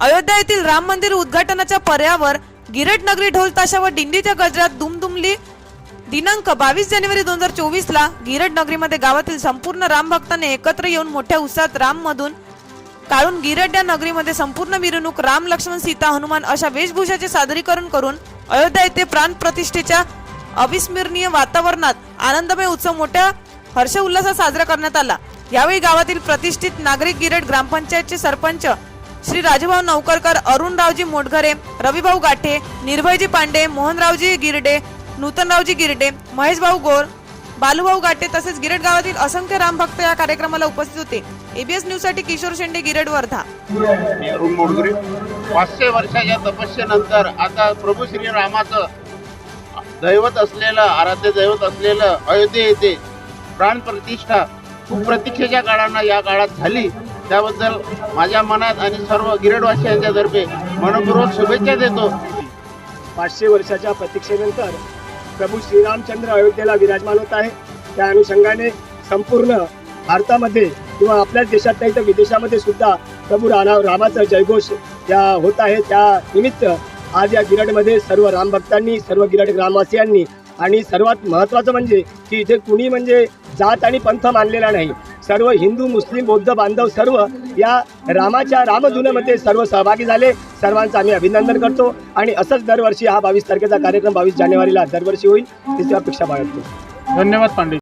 अयोध्या येथील राम मंदिर उद्घाटनाच्या पर्यावर गिरट नगरी ढोल ताशा व दिंडीच्या गजरात दुमदुमली. दिनांक बावीस जानेवारी दोन हजार चोवीस ला गिरट नगरीमध्ये गावातील संपूर्ण राम भक्तांनी एकत्र येऊन मोठ्या उत्साहात राम मधून काढून गिरट या नगरीमध्ये संपूर्ण मिरवणूक राम लक्ष्मण सीता हनुमान अशा वेशभूषाचे सादरीकरण करून अयोध्या येथे प्राण प्रतिष्ठेच्या अविस्मरणीय वातावरणात आनंदमय उत्सव मोठ्या हर्ष उल्हासात साजरा करण्यात आला. यावेळी गावातील प्रतिष्ठित नागरिक गिरट ग्रामपंचायतचे सरपंच श्री राजूभाऊ नौकरकर अरुणरावजी मोटघरे रविभाऊ गाठे निर्भयजी पांडे मोहनरावजी गिरडे नूतनरावजी गिरडे महेशभाऊ गोर बालूभाऊ गाठे तसेच गिरड गावातील असंख्य राम भक्त या कार्यक्रमाला उपस्थित होते. एबीएस न्यूजसाठी किशोर शेंडे गिरड वर्धा. पाचशे वर्षाच्या तपस्येनंतर आता प्रभू श्रीरामाचं दैवत असलेलं आराध्य दैवत असलेलं अयोध्ये येथे प्राण प्रतिष्ठा खूप प्रतीक्षेच्या काळानं या काळात झाली. त्याबद्दल माझ्या मनात आणि सर्व गिरडवासियांच्या मनपूर्वक शुभेच्छा देतो. पाचशे वर्षाच्या प्रतीक्षेनंतर प्रभू श्रीरामचंद्र अयोध्येला विराजमान होत आहे. त्या अनुषंगाने संपूर्ण भारतामध्ये किंवा आपल्याच देशात नाही तर विदेशामध्ये सुद्धा प्रभू राणा रामाचा जयघोष या होत आहे. त्या निमित्त आज या गिरडमध्ये सर्व रामभक्तांनी सर्व गिरड ग्रामवासियांनी आणि सर्वात महत्त्वाचं म्हणजे की इथे कुणी म्हणजे जात आणि पंथ मानलेला नाही. सर्व हिंदू मुस्लिम बौद्ध बांधव सर्व या रामाच्या रामधुनेमध्ये सर्व सहभागी झाले. सर्वांचं आम्ही अभिनंदन करतो. आणि असंच दरवर्षी हा बावीस तारखेचा कार्यक्रम बावीस जानेवारीला दरवर्षी होईल. त्याची अपेक्षा बाळगतो. धन्यवाद पांडे.